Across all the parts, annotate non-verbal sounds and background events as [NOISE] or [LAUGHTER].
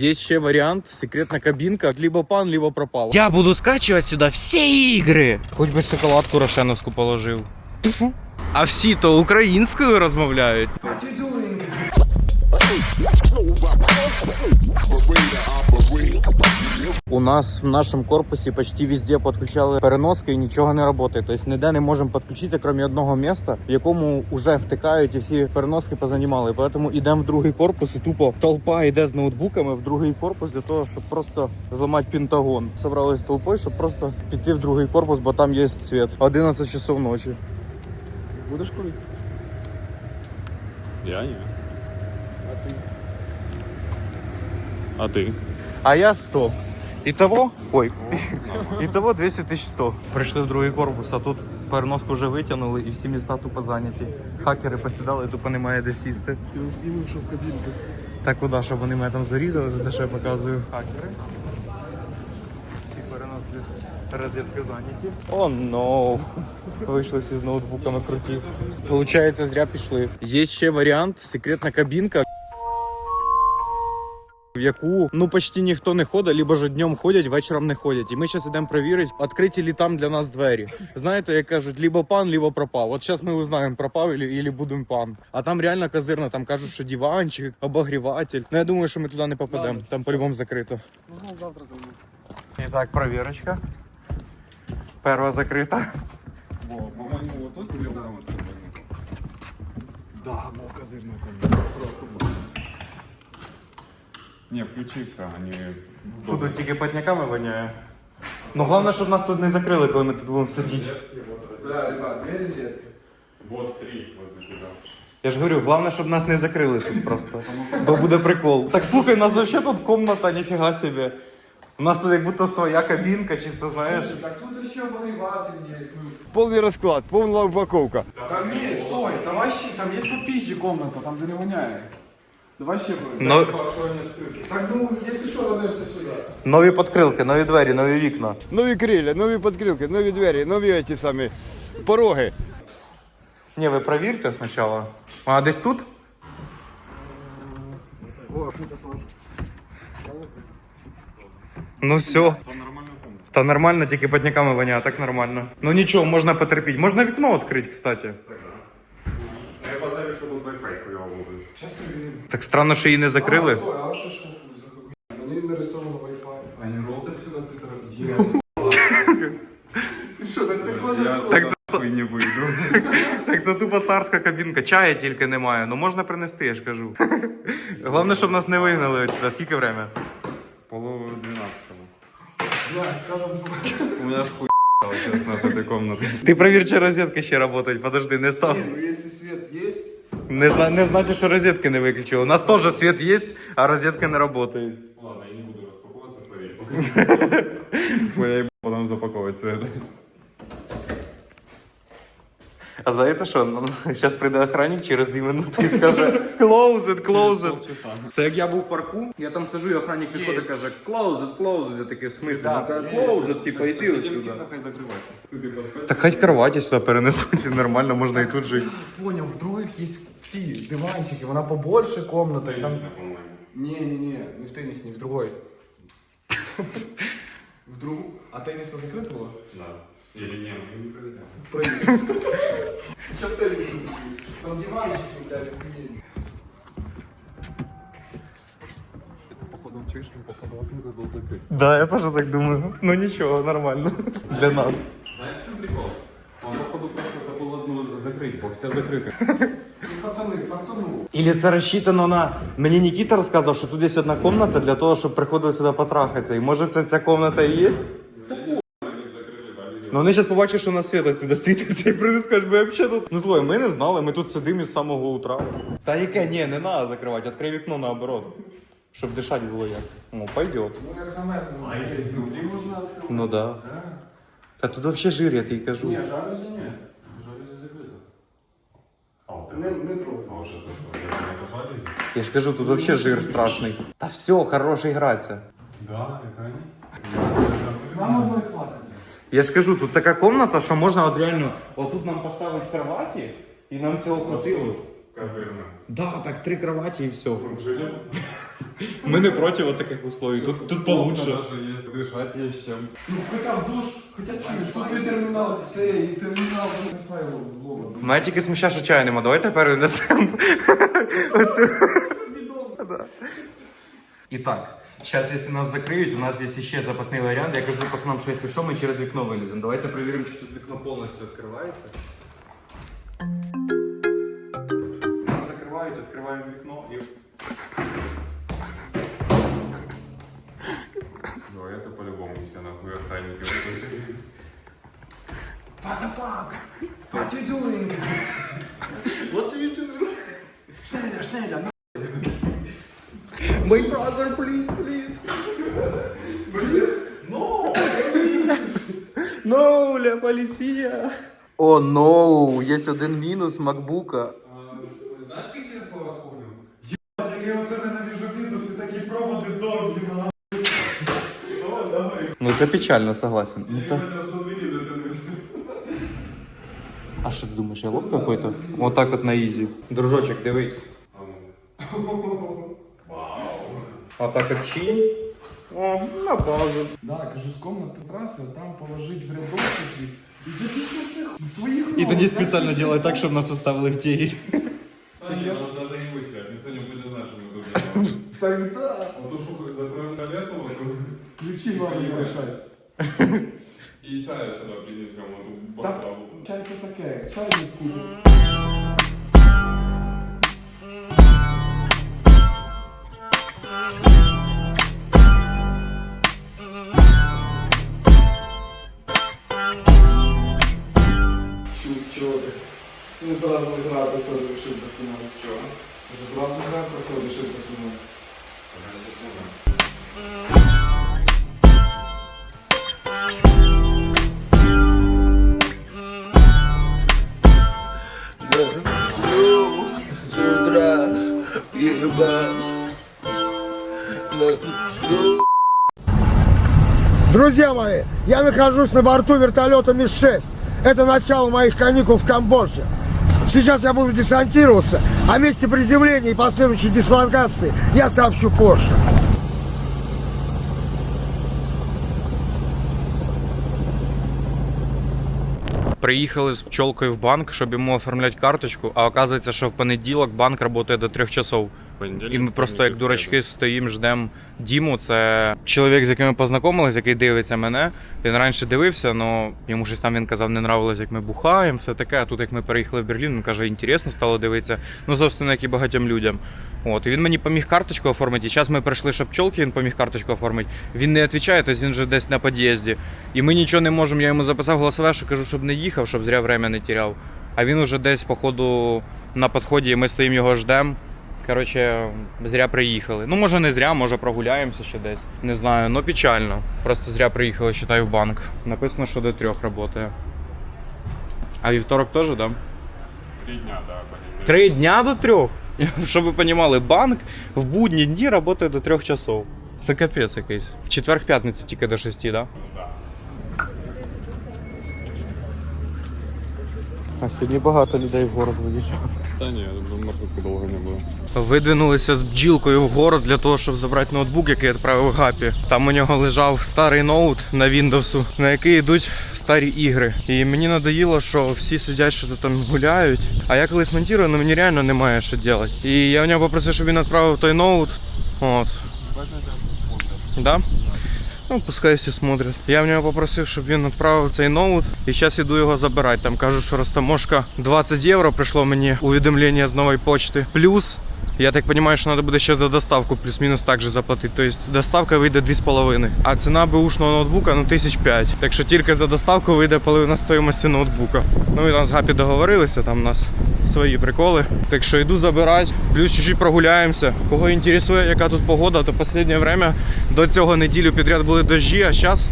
Есть ще вариант, секретная кабинка, либо пан, либо пропал. Я буду скачивать сюда все ігри. Хоч би шоколадку рошеновську положив. А всі то українською розмовляють. У нас в нашем корпусе почти везде подключали переноски і нічого не працює. Тобто ніде не можемо підключитися, крім одного міста, в якому вже втикають і всі переноски позанімали. Тому йдемо в другий корпус і тупо толпа йде з ноутбуками в другий корпус для того, щоб просто зламати пентагон. Собрались толпою, щоб просто піти в другий корпус, бо там є світ. 11 часов ночі. Будеш курити? Я ні. А ти? А ти? А я 100. Ітого? Ой. [LAUGHS] Ітого 200 тисяч 100. Прийшли в другий корпус, а тут переноску вже витягнули і всі міста тупо зайняті. Хакери посідали, тупо немає де сісти. Ти не знімав, що в кабінку. Та куди, щоб вони мене там зарізали за те, що я показую. Хакери. Всі переносли розетки зайняті. О, но. Вийшли всі з ноутбуками круті. Получається, зря пішли. Є ще варіант, секретна кабінка. В яку ну почти ніхто не ходить, либо ж днем ходять, вечором не ходять. І ми зараз йдемо перевірити, відкриті ли там для нас двері. Знаєте, як кажуть, либо пан, либо пропав. От зараз ми узнаємо, пропав или, или будемо пан. А там реально козирно, там кажуть, що диванчик, обогріватель. Ну я думаю, що ми туди не попадемо. Там по-любому закрито. Ну, завтра звоню. І так, перевірочка. Перша закрита. Бо, по-моєму, вот тут біля дома це Да, мов козирна Не, включився, а не... Фу, тут тільки потняками воняє. Ну головне, щоб нас тут не закрили, коли ми тут будемо сидіти. Да, ребят, две розетки. Вот три возле тебя. Я ж говорю, головне, щоб нас не закрили тут просто. Бо буде прикол. Так слухай, у нас взагалі тут комната, ніфіга собі. У нас тут як будто своя кабінка, чисто знаєш. Так тут еще обогреватель есть. Ну. Повний розклад, повна упаковка. Там есть, стой, там вообще, там есть попизжи комната, там где не воняет. Давай ще будем. Но- Так, ну, если что, вернемся сюда. Нові подкрилки, нові двері, нові вікна. Нові крилля, нові підкрилки, нові двері, нові ті самі пороги. Ні, ви провірте спочатку. А десь тут? Ну все. Там. Та нормально, тільки потняками воняє, так нормально. Ну нічого, можна потерпіти. Можна вікно відкрити, кстати. А Так странно, що її не закрили. А, стой, а что шо за хуйня? Мне нарисовано Wi-Fi. А не роутер сюди прикрив? Ты что, так це Я Так нахуй не вийду. Так це тупо царська кабінка. Чая тільки немає. Ну можна принести, я ж кажу. Головне, щоб нас не вигнали отсюда. Скільки время? Полу 12-го. Да, скажем, что... У мене ж хуй [LAUGHS] чесно, от этой комнаты. Ти провір, чи розетки ще працюють. Подожди, не став. Не, ну если свет есть, не, зна- не значит, що розетки не виключили. У нас теж світ є, а розетка не работает. Ладно, я не буду розпаковуватися, проверь. Бо я їбу потім запаковувати все. А знаєте що? Зараз прийде охранник через 2 минути і скаже close it, close it. Це як я був в парку, я там сижу, і охранник підходить і каже close it, close it. Я такий в Да, ну каже, close it, типа йди закривати. Так хай кроваті сюди перенесуть, і нормально, можна і тут жити. понял, в других есть ці диванчики, вона побольше комната. и Там... Не-не-не, не в теннисной, в другой. [LAUGHS] В другу. А теннис закрыт было? Да. Или ні, ми не проверяли. Проверь. Сейчас теннис Там диванчики, блядь, охуенные. Походу, чуєш, походу, окно забув закрити. Да, я теж так думаю. Ну нічого, нормально. Для нас. Знаєш, що прикол? Он, походу, просто закрити, бо все [LAUGHS] пацаны, фартанул. Или це розчитано на. Мені Нікіта розказав, що тут є одна кімната для того, щоб приходили сюди потрахатися. І може це ця кімната і є? Ну вони зараз побачать, що у нас світ отсюда світиться і прийдуть, скажуть, ми взагалі тут. Ну злой, ми не знали, ми тут сидимо із самого утра. Та яке, ні, не треба закривати, відкрий вікно наоборот. Щоб дишати було як. Ну, пойдет. Ну, как самец. А є внутрі можна відкривати? Ну да. Да. Та тут взагалі жир, я тобі кажу. Не, жалюзи нет. Жалюзи закрыто. А, от Не, не ти? Я ж кажу, тут взагалі жир страшний. Та все, хороший граться. Да, это они. Нам. Я ж кажу, тут така комната, що можна от реально, отут нам поставити кроваті, і нам цього хватило. Казирно. Да, так три кроваті і все. Жили? Ми не проти от таких условий. Тут, тут получше. Даже есть дышать есть чем. Ну хоча в душ, хоча чуєш, тут і термінал С, і термінал файлу Вова. Мене тільки смущає, що чаю нема. Давайте перенесемо оцю. Да. І так, зараз, якщо нас закриють, у нас є ще запасний варіант. Я кажу пацанам, що якщо що, ми через вікно виліземо. Давайте перевіримо, чи тут вікно повністю відкривається. Нас закривають, відкриваємо вікно і. это по-любому все нахуй охранники. выпустили. What the fuck? What you doing? What are you doing? Шнеля, шнеля, ну. My brother, please, please. Please? No, please. No, ля поліція. О, ноу, є один мінус макбука. це печально, согласен. Ну, та... Именно задвери до этого. А що ти думаєш, я лох какой-то? Вот так от на ізі. Дружочек, дивись. А ну. Вау. Отак от чинь. О, на базу. Да, кажу, з комнати траси, а там положить в рядочки і забіть на всіх своїх І ног. тоді спеціально делать так, щоб нас оставили в тігель. Да, не, нас даже не выселят, никто не будет знать, что мы тут делаем. Тогда Вот уж закроем на лето, вот, ключі вам не мешать. и [LAUGHS] чая сюда принесем, вот эту Так, бокалу. чай то таке, чайник купив. Чого ти? Не зразу не грати соду вишив по синому. Чего? Вже зразу не грати соду вишив по синому. Друзья мои, я нахожусь на борту вертолета МИС-6. Это начало моих каникул в Камбодже. Сейчас я буду десантироваться, о месте приземления и последующей дислокации я сообщу позже. Приїхали з пчолкою в банк, щоб йому оформляти карточку, а оказується, що в понеділок банк працює до трьох часов. І ми просто як дурачки стоїмо, ждемо Діму. Це чоловік, з яким ми познайомились, який дивиться мене. Він раніше дивився, але йому щось там він казав, не нравилось, як ми бухаємо, все таке. А тут як ми переїхали в Берлін, він каже, інтересно стало дивитися. Ну, собственно, як і багатьом людям. От, і він мені поміг карточку оформити. І зараз ми прийшли, щоб пчолки, він поміг карточку оформити. Він не відповідає, тобто він вже десь на під'їзді. І ми нічого не можемо. Я йому записав голосове, що кажу, щоб не їхав, щоб зря время не тіряв. А він уже десь, походу, на підході, і ми стоїмо його ждемо. Коротше, зря приїхали. Ну, може, не зря, може прогуляємося ще десь. Не знаю, ну печально. Просто зря приїхали, считай, в банк. Написано, що до трьох працює. А вівторок теж, так? Да? Три дня, да, понедельник. Три дня до трьох. [LAUGHS] Щоб ви розуміли, банк в будні дні працює до трьох часов. Це капець якийсь. В четвер-п'ятницю тільки до шести, так? Да? А сьогодні багато людей в город виїжджав. Да не, маршрутку долго не было. Видвинулися з бджілкою в город для того, щоб забрати ноутбук, який відправив Гапі. Там у нього лежав старий ноут на Windows, на який йдуть старі ігри. І мені надоїло, що всі сидять, що там гуляють. А я коли монтую, ну мені реально немає що робити. І я в нього попросив, щоб він відправив той ноут. От. Да? Ну, пускай всі смотрять. Я в нього попросив, щоб він відправив цей ноут. І зараз іду його забирати. Там кажуть, що розтаможка 20 євро прийшло мені увідомлення з нової почти. Плюс, я так розумію, що треба буде ще за доставку плюс-мінус так же заплатити. Тобто доставка вийде 2,5. А ціна беушного ноутбука ну 1005. Так що тільки за доставку вийде половина стоїмості ноутбука. Ну і з Гапі договорилися, там у нас свої приколи. Так що йду забирати, плюс чуть-чуть прогуляємося. Кого інтересує, яка тут погода, то останнє время до цього неділю підряд були дощі, а зараз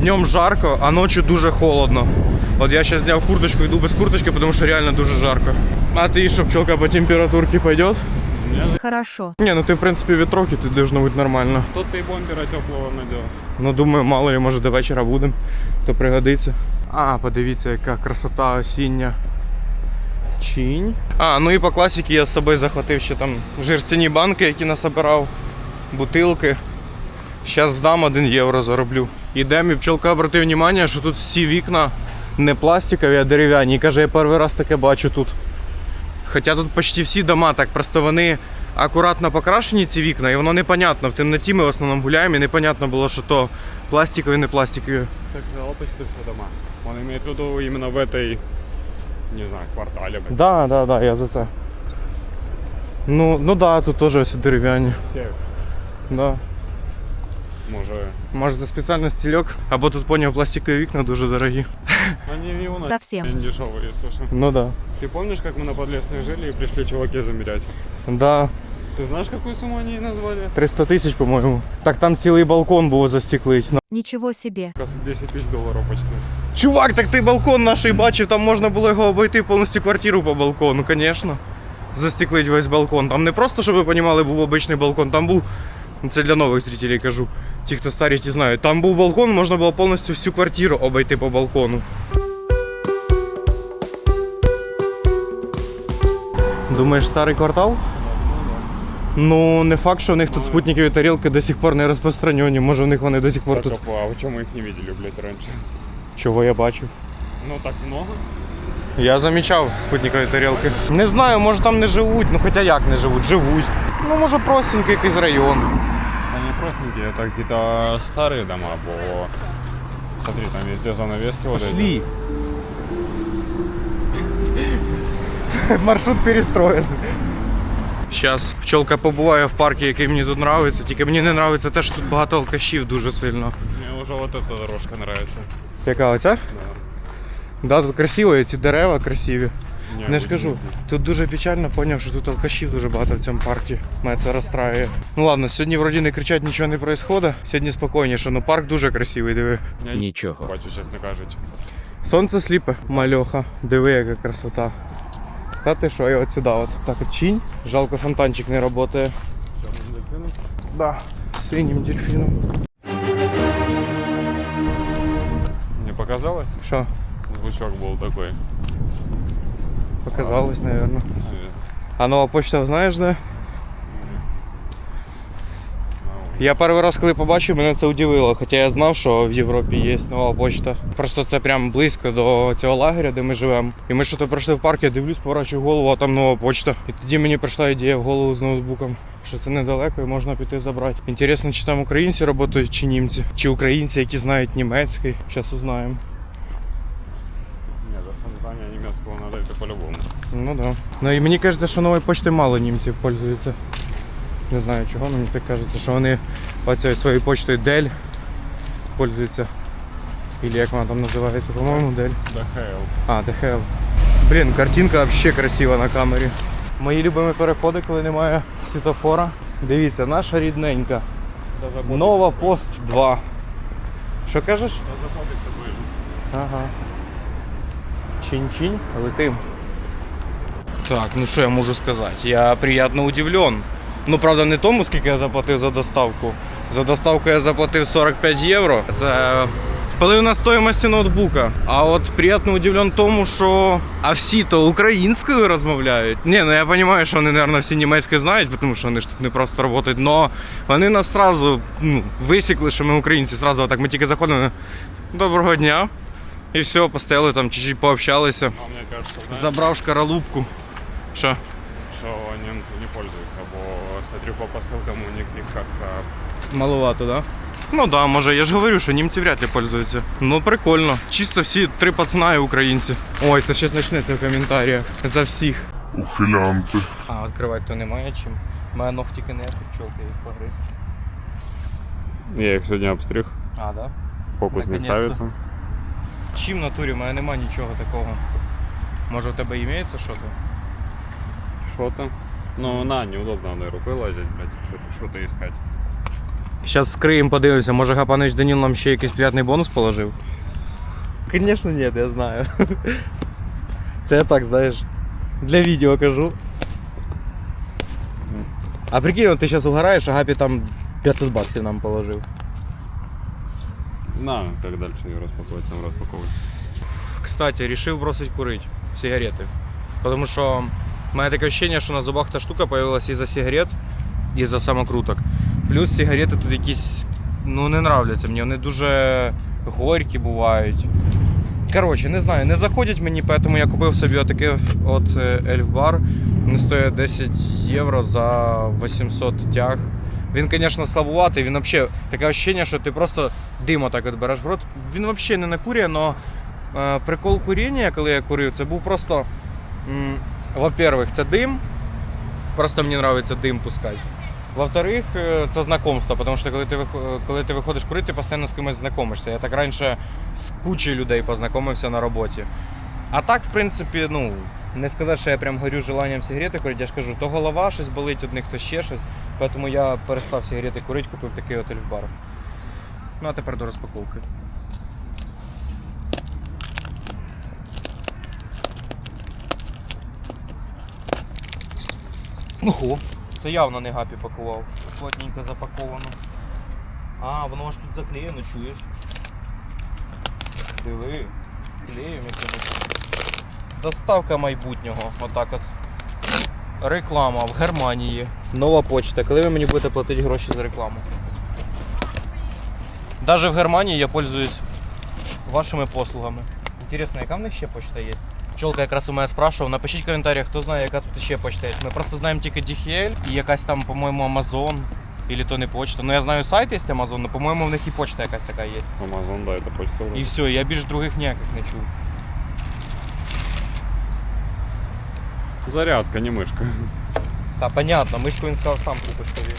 днем жарко, а ночі дуже холодно. От я зараз зняв курточку, йду без курточки, тому що реально дуже жарко. А ти що, пчелка по температурці пойдет? Хорошо. Не, ну ти в принципі вітроки, ти должно бути нормально. Тут ты бомбера теплого надел. Ну думаю, мало ли, може до вечора будемо, то пригодиться. А, подивіться, яка красота осіння. Чинь. А, ну і по класіки я з собою захватив ще там жерстяні банки, які насобирав. бутилки. Зараз здам 1 євро зароблю. Ідемо і пчелка обратив увагу, що тут всі вікна не пластикові, а дерев'яні. І каже, я перший раз таке бачу тут. Хоча тут почти всі дома так, просто вони акуратно покрашені, ці вікна, і воно непонятно. В темноті ми в основному гуляємо, і непонятно було, що то пластикові, не пластикові. Так сказал, почти все дома. Он имеет в виду именно в этой, не знаю, квартале. блядь. Да, да, да, я за це. Ну, ну да, тут теж ось дерев'яні. Все, Да. може. Може це спеціальний стільок, або тут поняв пластикові вікна дуже дорогі. Они и у нас Совсем. не дешевые, слушай. Ну да. Ты помнишь, как мы на Подлесной жили и пришли чуваки замерять? Да, Ты знаешь, какую сумму они назвали? 300 тисяч, по-моєму. Так там цілий балкон було застеклить. Ну. Ничего себе. Кажется, 10 тысяч долларов почти. Чувак, так ти балкон наш бачив, там можна було його обійти повністю квартиру по балкону, звісно. Застеклить весь балкон. Там не просто, щоб ви розуміли, був обичний балкон, там був. ну, Це для нових зрителей кажу. Ті, хто старі, ті знають. Там був балкон, можна було повністю всю квартиру обійти по балкону. Думаєш, старий квартал? Ну, не факт, що в них тут спутникові тарілки до сих пор не розпространені. Може, в них вони до сих пор тут. а вы мы их не видели, блядь, раньше? Чого я бачив? Ну, так много? Я замічав спутникові тарілки. Не знаю, може там не живуть, ну хоча як не живуть, живуть. Ну, може, простенький якийсь район. Они простенькие, это какие-то старые дома, бо... Смотри, там везде занавески вот эти. Пошли. Маршрут перестроєн. Зараз пчелка побуває в парку, який мені тут подобається, тільки мені не подобається те, що тут багато алкашів дуже сильно. Мне уже вот эта дорожка нравится. Яка оця? Да. Да, тут красиво, і ці дерева красиві. Не, Не ж кажу, тут дуже печально, поняв, що тут алкашів дуже багато в цьому парку. Мене це розстраює. Ну ладно, сьогодні вроді не кричать, нічого не відбувається. Сьогодні спокійніше, ну парк дуже красивий, диви. Я Нічого. Бачу, чесно кажучи. Сонце сліпе, мальоха. Диви, яка красота. Та ти що, і от сюди от. Так от чинь. Жалко, фонтанчик не працює. Да. Синім дельфіном. Мне показалось, Що? звучок был такой. Показалось, наверное. А нова почта знаєш де? Я перший раз, коли побачив, мене це удивило. Хоча я знав, що в Європі є нова почта. Просто це прям близько до цього лагеря, де ми живемо. І ми що то прийшли в парк, я дивлюсь, поворачую голову, а там нова почта. І тоді мені прийшла ідея в голову з ноутбуком, що це недалеко і можна піти забрати. Інтересно, чи там українці працюють, чи німці, чи українці, які знають німецький. Зараз узнаємо. Нет, за знание немецкого надо это по-любому. Ну да. Ну і мені кажеться, що новою почтою мало німців пользуються. Не знаю чого, але мені так кажеться, що вони оцією своєю почтою Dell пользуються. Или як вона там називається, по-моєму, Dell. DHL. А, DHL. Блін, картинка взагалі красива на камері. Мої любимі переходи, коли немає світофора. Дивіться, наша рідненька. Нова пост 2. Що кажеш? Заходиться ближе. Ага. Чинь-чинь, летим. Так, ну що я можу сказати? Я приємно удивлен. Ну, правда, не тому, скільки я заплатив за доставку. За доставку я заплатив 45 євро. Це половина стоїмості ноутбука. А от приємно удивлен тому, що а всі то українською розмовляють. Ні, ну я розумію, що вони, мабуть, всі німецьке знають, тому що вони ж тут не просто працюють. Но вони нас сразу ну, висікли, що ми українці. Сразу так ми тільки заходимо. Доброго дня. І все, постояли там, чуть-чуть пообщалися. А мне кажется, знаешь, Забрав шкаралупку. Що? что немцы не пользуются, бо смотрю по посылкам у них их как-то... Маловато, да? Ну да, може, я ж говорю, що німці вряд ли пользуються. Ну прикольно. Чисто всі три пацана і українці. Ой, це ще почнеться в коментарях. За всіх. Ухилянти. А, відкривати то немає чим. Моя ногтики не пчелки їх погриз. Я их сегодня обстриг, А, да? фокус не Наконец-то. ставится. Чим в натурі, в мене нема нічого такого. Може, у тебе імеється щось? Что-то. Ну, на, неудобно одной рукой лазить, блядь, что-то, что-то искать. Зараз скриємо, подивимося, може Гапанич Даніл нам ще якийсь приятний бонус положив? Звісно, ні, я знаю. Це я так, знаєш, для відео кажу. А прикинь, ти зараз угораєш, а Гапі там 500 баксів нам положив. На, как дальше ее распаковывать, там распаковывать. Кстати, решил бросить курить сигареты. Потому что у меня такое ощущение, что на зубах эта штука появилась из-за сигарет, из-за самокруток. Плюс сигарети тут якісь ну не нравляться мені. Вони дуже горькі бувають. Коротше, не знаю, не заходять мені, тому я купив собі отаке от е, Ельфбар. Він стоїть 10 євро за 800 тяг. Він, звісно, слабуватий, він взагалі таке ощущення, що ти просто дим отак от береш в рот. Він взагалі не накурює, але прикол куріння, коли я курив, це був просто. Во-первых, це дим. Просто мені подобається дим пускати. Во-вторых, е, це знакомство, тому що коли ти, е, коли ти виходиш курити, ти постійно з кимось знайомишся. Я так раніше з кучою людей познайомився на роботі. А так, в принципі, ну, не сказати, що я прям горю желанням сигарети курити, я ж кажу, то голова щось болить, одних, то ще щось. Тому я перестав сигарети курити, купив такий от ельфбар. Ну а тепер до розпаковки. Ого, це явно не гапі пакував. Плотненько запаковано. А, воно аж тут заклеєно, чуєш? Диви, клеєм якимось. Доставка майбутнього, отак от. Реклама в Германії. Нова почта. Коли ви мені будете платити гроші за рекламу? Даже в Германії я пользуюсь вашими послугами. Інтересно, яка в них ще почта є? Пчолка якраз у мене спрашивав. Напишіть в коментарях, хто знає, яка тут ще почта є. Ми просто знаємо тільки DHL і якась там, по-моєму, Amazon. Или то не почта. Ну я знаю сайт є Amazon, але по-моєму в них і почта якась така є. Amazon, да, это почта. І все, я більш других ніяких не чув. Зарядка, не мышка. Та понятно, мишку він сказав сам купиш собі.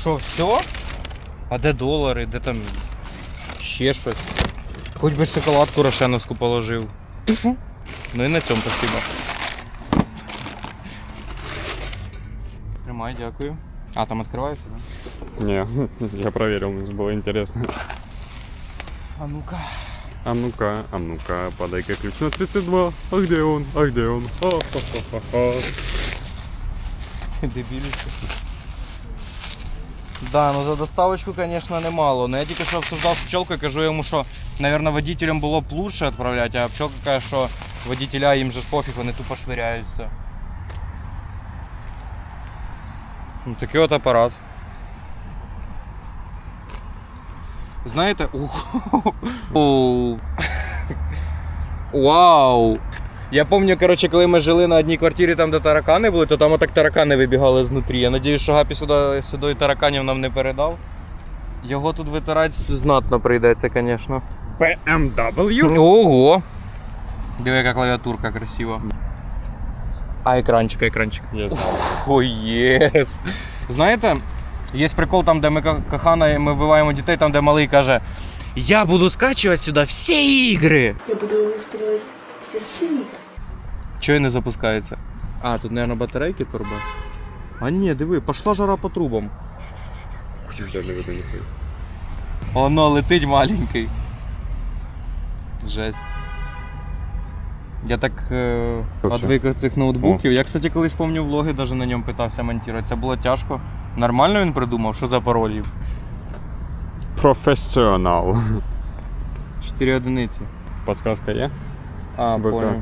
Що, все? А де долари, де там ще щось? Хоч би шоколадку рошеновську положив. Ну і на цьому спасибо. Тримай, дякую. А, там відкривається, да? Не, [LAUGHS] я проверил, мне было интересно. А ну-ка. А ну-ка, а ну-ка, подай-ка ключ на 32. А где он? А где он? Ха-ха-ха-ха. Дебіліще. Да, ну за доставочку, конечно, немало. Но я тільки що обсуждав з пчелкою, кажу йому, що, наверное, водителям було б лучше відправляти, а пчелка каже, що водителя їм же ж пофіг, вони тупо швиряються. Ну, такий от апарат. Знаєте, ух, оу. Вау! Я пам'ятаю, коротше, коли ми жили на одній квартирі, там, де таракани були, то там отак таракани вибігали знутрі. Я надіюсь, що Гапі сюди, сюди тараканів нам не передав. Його тут витирати знатно прийдеться, звісно. BMW? Ого! Диви, яка клавіатурка красива. А екранчик, екранчик. О, єс. Знаєте, є прикол там, де ми кохана, ми вбиваємо дітей, там, де малий каже: Я буду скачувати сюди всі ігри. Я буду устраивать все ссылки. Чого не запускається? А, тут, мабуть, батарейки турбо. А ні, диви, пішла жара по трубам. Воно летить маленький. Жесть. Я так е, відвик від цих ноутбуків. Я, кстати, колись пам'ятаю влоги, навіть на ньому питався монтувати. Це було тяжко. Нормально він придумав, що за паролі? Профессионал. 4 одиниці. Подсказка є? А, понял.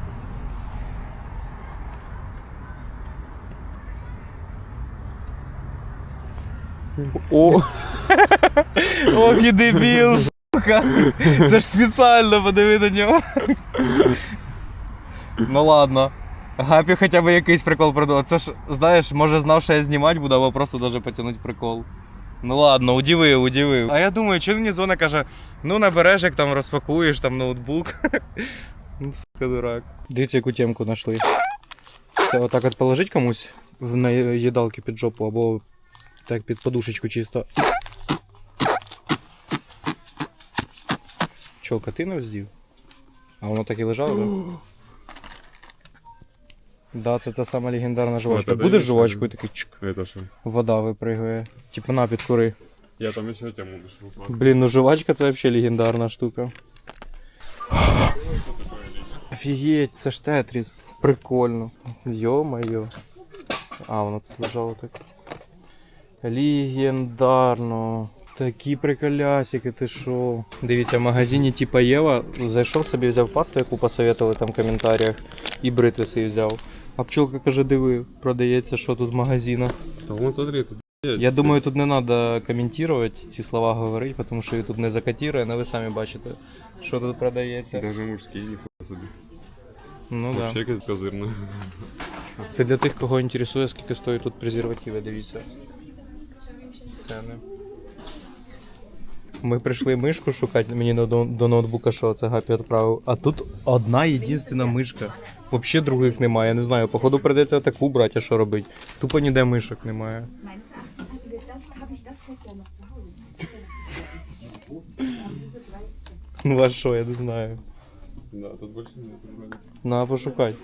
О, Ох і дебіл, сука. Це ж спеціально подиви на нього. Ну ладно. Гапі хоча б якийсь прикол придумав. Це ж, знаєш, може знав, що я знімати буду, або просто даже потягнути прикол. Ну ладно, удивив, удивив. А я думаю, чи мені дзвонить, каже, ну набереш, як там розпакуєш там ноутбук. [LAUGHS] Ну, сука, дурак. Дивіться, яку темку знайшли. Це отак от положить комусь в на їдалки під жопу, або так під подушечку чисто. Чо, коти не вздів? А воно так і лежало, так? Да, це та сама легендарна Будеш дивишся? жувачкою такий чик, это что? вода випригує. Типа на підкури. Я там еще тему классно. Блін, ну жувачка це взагалі легендарна штука. Офігеть, це ж тетріс. Прикольно. Йо-моє. А, воно тут лежало так. Легендарно. Такі приколясики, ти що? Дивіться, в магазині типа Єва зайшов собі, взяв пасту, яку посоветували там в коментарях, і бритви свої взяв. А пчелка каже, диви, продається, що тут в магазинах. Да вон смотри, тут Я думаю, тут не треба коментувати ці слова говорити, тому що YouTube не закатірує, але ви самі бачите, що тут продається. даже мужские, нихуя себе. Ну. Да. Вообще якесь козирне. Це для тих, кого інтересує, скільки стоїть тут презервативи, дивіться. Ціни. Ми прийшли мишку шукати, мені до, до ноутбука, що це Гапі відправив. А тут одна єдинственна мишка. Взагалі других немає, я не знаю. Походу прийдеться таку брати, а що робити. Тупо ніде мишок немає. Ну а що, я не знаю. Да, тут больше нет. вроде. Надо пошукати.